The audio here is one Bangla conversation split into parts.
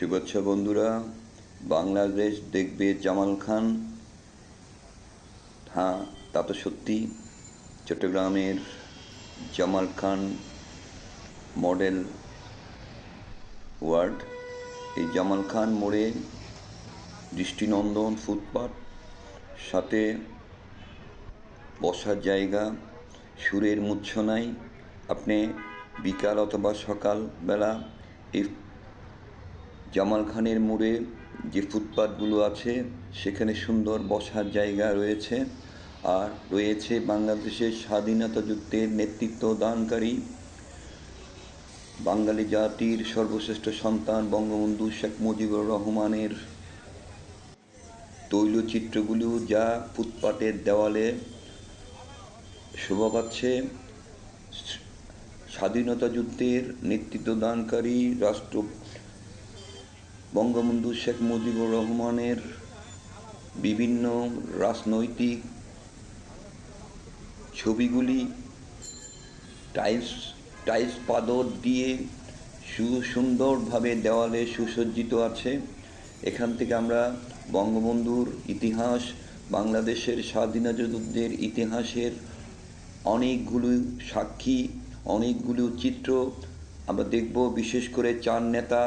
শুভেচ্ছা বন্ধুরা, বাংলাদেশ দেখবে জামাল খান। হ্যাঁ তা তো সত্যি, চট্টগ্রামের জামাল খান মডেল ওয়ার্ড। এই জামাল খান মোড়ে দৃষ্টিনন্দন ফুটপাথ সাথে বসার জায়গা, সুরের মূর্ছনায় আপনি বিকাল অথবা সকালবেলা এই জামাল খানের মোড়ে যে ফুটপাতগুলো আছে, সেখানে সুন্দর বসার জায়গা রয়েছে। আর রয়েছে বাংলাদেশের স্বাধীনতা যুদ্ধের নেতৃত্ব দানকারী বাঙালি জাতির সর্বশ্রেষ্ঠ সন্তান বঙ্গবন্ধু শেখ মুজিবুর রহমানের তৈলচিত্রগুলো, যা ফুটপাতের দেওয়ালে শোভা পাচ্ছে। স্বাধীনতা যুদ্ধের নেতৃত্ব দানকারী রাষ্ট্র বঙ্গবন্ধু শেখ মুজিবুর রহমানের বিভিন্ন রাজনৈতিক ছবিগুলি টাইলস টাইলস পাদর দিয়ে সুসুন্দরভাবে দেওয়ালে সুসজ্জিত আছে। এখান থেকে আমরা বঙ্গবন্ধুর ইতিহাস, বাংলাদেশের স্বাধীনতা যুদ্ধের ইতিহাসের অনেকগুলো সাক্ষী, অনেকগুলো চিত্র আমরা দেখব। বিশেষ করে চার নেতা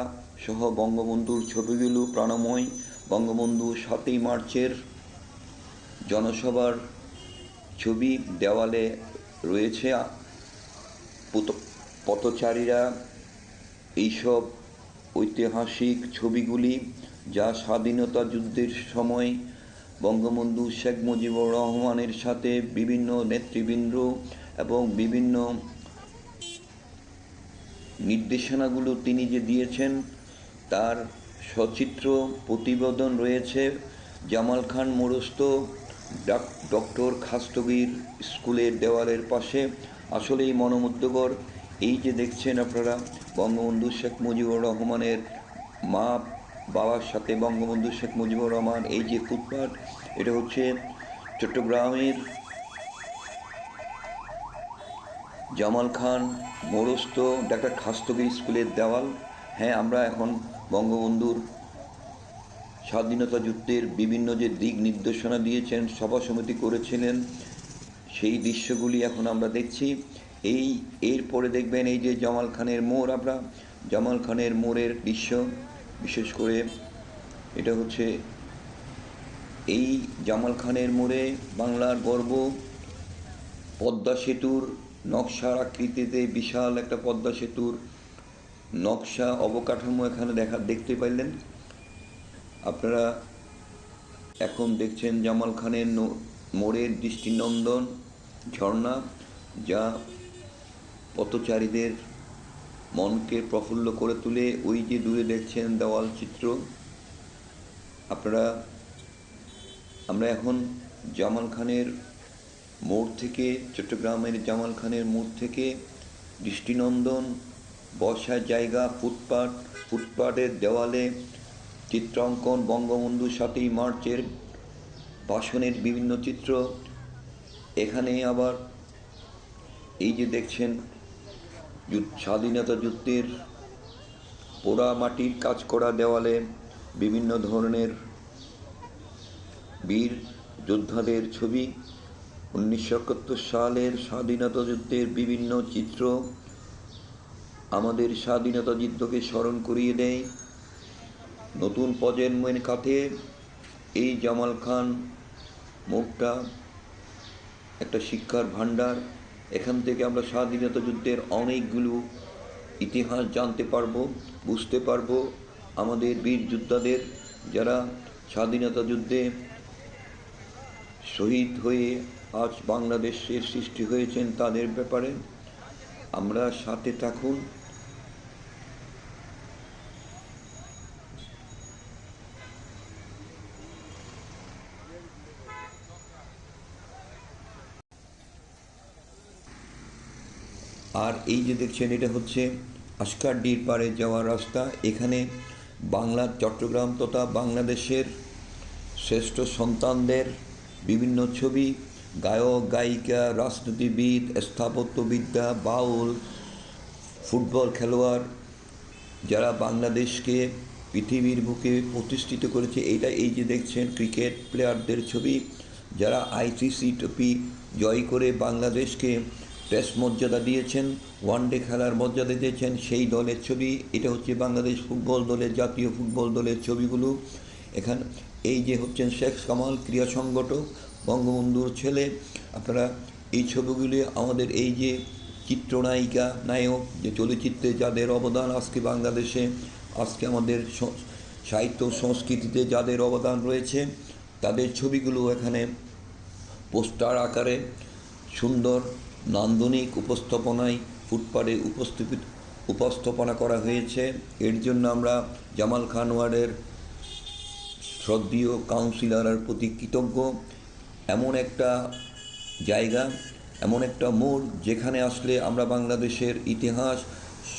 সহ বঙ্গবন্ধুর ছবিগুলো প্রাণময়। বঙ্গবন্ধু সাতই মার্চের জনসভার ছবি দেওয়ালে রয়েছে। পথ- পথচারীরা এইসব ঐতিহাসিক ছবিগুলি যা স্বাধীনতা যুদ্ধের সময় বঙ্গবন্ধু শেখ মুজিবুর রহমানের সাথে বিভিন্ন নেতৃবৃন্দ এবং বিভিন্ন নির্দেশনাগুলো তিনি যে দিয়েছেন তার সচিত্র প্রতিবেদন রয়েছে। জামাল খান মোরস্ত, ডাক- ডক্টর খাস্তগীর স্কুলের দেওয়ালের পাশে। আসলেই মনোমুগ্ধকর। এই যে দেখছেন আপনারা, বঙ্গবন্ধু শেখ মুজিবুর রহমানের মা, বাবার সাথে বঙ্গবন্ধু শেখ মুজিবুর রহমান, এই যে ফুটপাথ এটা হচ্ছে চট্টগ্রামের জামাল খান মোরস্ত, ডাক্তার খাস্তগির স্কুলের দেওয়াল। হ্যাঁ আমরা এখন বঙ্গবন্ধুর স্বাধীনতা যুদ্ধের বিভিন্ন যে দিক নির্দেশনা দিয়েছেন, সভা সমিতি করেছিলেন, সেই দৃশ্যগুলি এখন আমরা দেখছি। এই, এরপরে দেখবেন এই যে জামাল খানের মোড়, আমরা জামাল খানের মোড়ের দৃশ্য, বিশেষ করে এটা হচ্ছে এই জামাল খানের মোড়ে বাংলার গর্ব, পদ্মা সেতুর নকশার আকৃতিতে বিশাল একটা পদ্মা সেতুর নকশা অবকাঠামো এখানে দেখা, দেখতে পাইলেন। আপনারা এখন দেখছেন জামাল খানের মোড়ের দৃষ্টিনন্দন ঝর্ণা, যা পথচারীদের মনকে প্রফুল্ল করে তুলে। ওই যে দূরে দেখছেন দেওয়াল চিত্র। আপনারা, আমরা এখন জামাল খানের মোড় থেকে, চট্টগ্রামের জামাল খানের মোড় থেকে দৃষ্টিনন্দন বসার জায়গা, ফুটপাত, ফুটপাতের দেওয়ালে চিত্রাঙ্কন, বঙ্গবন্ধু সাতই মার্চের ভাষণের বিভিন্ন চিত্র। এখানে আবার এই যে দেখছেন স্বাধীনতা যুদ্ধের পোড়া মাটির কাজ করা দেওয়ালে বিভিন্ন ধরনের বীর যোদ্ধাদের ছবি। উনিশশো একাত্তর সালের স্বাধীনতা যুদ্ধের বিভিন্ন চিত্র। আমাদের স্বাধীনতা যুদ্ধকে স্মরণ করিয়ে দেয়। নতুন প্রজন্মের কাছে এই জামাল খান মুখটা একটা শিক্ষার ভাণ্ডার, এখান থেকে আমরা স্বাধীনতা যুদ্ধের অনেকগুলো ইতিহাস জানতে পারব, বুঝতে পারব। আমাদের বীর যোদ্ধাদের যারা স্বাধীনতা যুদ্ধে শহীদ হয়ে আজ বাংলাদেশের সৃষ্টি হয়েছেন তাদের ব্যাপারে আমরা সাথে থাকুন। আর এই যে দেখছেন, এটা হচ্ছে আস্কারডির পাড়ে যাওয়ার রাস্তা। এখানে বাংলা, চট্টগ্রাম তথা বাংলাদেশের শ্রেষ্ঠ সন্তানদের বিভিন্ন ছবি, গায়ক, গায়িকা, রাজনীতিবিদ, স্থাপত্যবিদ্যা, বাউল, ফুটবল খেলোয়াড়, যারা বাংলাদেশকে পৃথিবীর বুকে প্রতিষ্ঠিত করেছে। এইটা এই যে দেখছেন, ক্রিকেট প্লেয়ারদের ছবি। যারা আইসিসি ট্রফি জয় করে বাংলাদেশকে টেস্ট মর্যাদা দিয়েছেন ওয়ানডে খেলার মর্যাদা দিয়েছেন। সেই দলের ছবি, এটা হচ্ছে বাংলাদেশ ফুটবল দলের জাতীয় ফুটবল দলের ছবিগুলো। এখান, এই যে হচ্ছেন শেখ কামাল, ক্রীড়া সংগঠক, বঙ্গবন্ধুর ছেলে। আপনারা এই ছবিগুলি, আমাদের এই যে চিত্রনায়িকা, নায়ক, যে চলচ্চিত্রে যাদের অবদান আজকে বাংলাদেশে, আজকে আমাদের সাহিত্য সংস্কৃতিতে যাদের অবদান রয়েছে, তাদের ছবিগুলো এখানে পোস্টার আকারে সুন্দর নান্দনিক উপস্থাপনায় ফুটপারে উপস্থাপিত উপস্থাপনা করা হয়েছে। এর জন্য আমরা জামাল খান ওয়ার্ডের শ্রদ্ধীয় কাউন্সিলরের প্রতি কৃতজ্ঞ। এমন একটা জায়গা, এমন একটা মোড় যেখানে আসলে আমরা বাংলাদেশের ইতিহাস,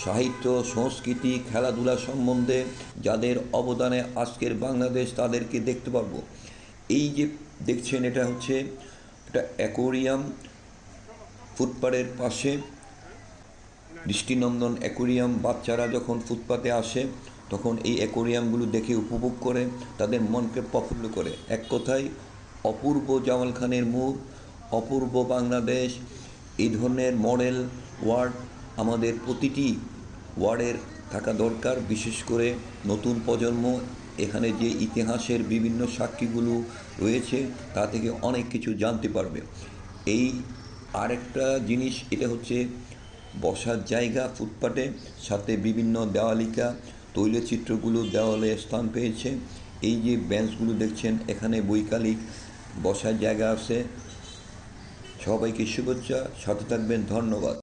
সাহিত্য, সংস্কৃতি, খেলাধুলা সম্বন্ধে যাদের অবদানে আজকের বাংলাদেশ তাদেরকে দেখতে পারব। এই যে দেখছেন, এটা হচ্ছে একটা অ্যাকোরিয়াম। ফুটপারের পাশে দৃষ্টিনন্দন অ্যাকোরিয়াম, বাচ্চারা যখন ফুটপাতে আসে, তখন এই অ্যাকোরিয়ামগুলো দেখে উপভোগ করে, তাদের মনকে প্রফুল্ল করে। এক কথায়, অপূর্ব জামাল খানের মুখ, অপূর্ব বাংলাদেশ, এই ধরনের মডেল ওয়ার্ড আমাদের প্রতিটি ওয়ার্ডের থাকা দরকার। বিশেষ করে নতুন প্রজন্ম, এখানে যে ইতিহাসের বিভিন্ন সাক্ষীগুলো রয়েছে, তা থেকে অনেক কিছু জানতে পারবে। এই আরেকটা জিনিস, এটা হচ্ছে বসার জায়গা ফুটপাতে, সাথে বিভিন্ন দেওয়ালিকা, তৈলচিত্রগুলো দেওয়ালে স্থান পেয়েছে। এই যে বেঞ্চগুলো দেখছেন, এখানে বৈকালিক বসার জায়গা আছে। সবাইকে শুভেচ্ছা, সাথে থাকবেন, ধন্যবাদ।